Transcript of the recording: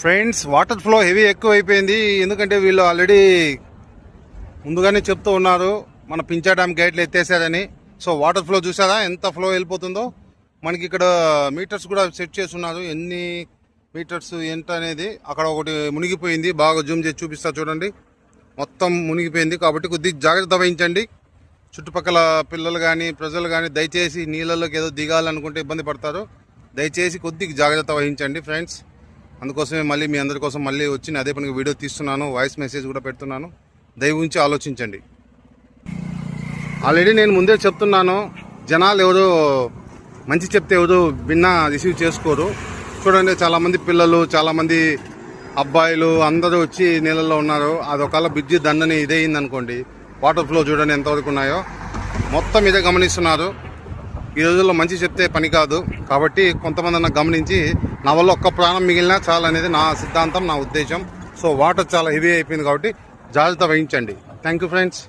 Friends water flow heavy ఎక్కువ అయిపోయింది ఎందుకంటే వీళ్ళు ఆల్రెడీ ముందుగానే చెప్తూ ఉన్నారు మన పించా డ్యామ్ గైడ్లు ఎత్తేసారని సో వాటర్ ఫ్లో చూసారా ఎంత ఫ్లో వెళ్ళిపోతుందో. మనకి ఇక్కడ మీటర్స్ కూడా సెట్ చేసి ఉన్నారు. ఎన్ని మీటర్స్ ఎంత అనేది అక్కడ ఒకటి మునిగిపోయింది. బాగా జూమ్ చేసి చూపిస్తా చూడండి. మొత్తం మునిగిపోయింది. కాబట్టి కొద్దిగా జాగ్రత్త వహించండి. చుట్టుపక్కల పిల్లలు కానీ ప్రజలు కానీ దయచేసి నీళ్ళలోకి ఏదో దిగాలనుకుంటే ఇబ్బంది పడతారు. దయచేసి కొద్దిగా జాగ్రత్త వహించండి ఫ్రెండ్స్. అందుకోసమే మళ్ళీ మీ అందరి కోసం మళ్ళీ వచ్చి నేను అదే పనికి వీడియో తీస్తున్నాను వాయిస్ మెసేజ్ కూడా పెడుతున్నాను. దయ ఉంచి ఆలోచించండి. ఆల్రెడీ నేను ముందే చెప్తున్నాను జనాలు ఎవరు మంచి చెప్తే ఎవరు విన్నా రిసీవ్ చేసుకోరు. చూడండి చాలామంది పిల్లలు చాలామంది అబ్బాయిలు అందరూ వచ్చి నీళ్ళల్లో ఉన్నారు. అది ఒకవేళ బ్రిడ్జి దండని ఇదయింది అనుకోండి వాటర్ ఫ్లో చూడండి ఎంతవరకు ఉన్నాయో. మొత్తం ఇదే గమనిస్తున్నారు. ఈ రోజుల్లో మంచి చెప్తే పని కాదు. కాబట్టి కొంతమంది అన్న గమనించి నా వల్ల ఒక్క ప్రాణం మిగిలినా చాలు అనేది నా సిద్ధాంతం నా ఉద్దేశం. సో వాటర్ చాలా హెవీ అయిపోయింది కాబట్టి జాగ్రత్త వహించండి. Thank you friends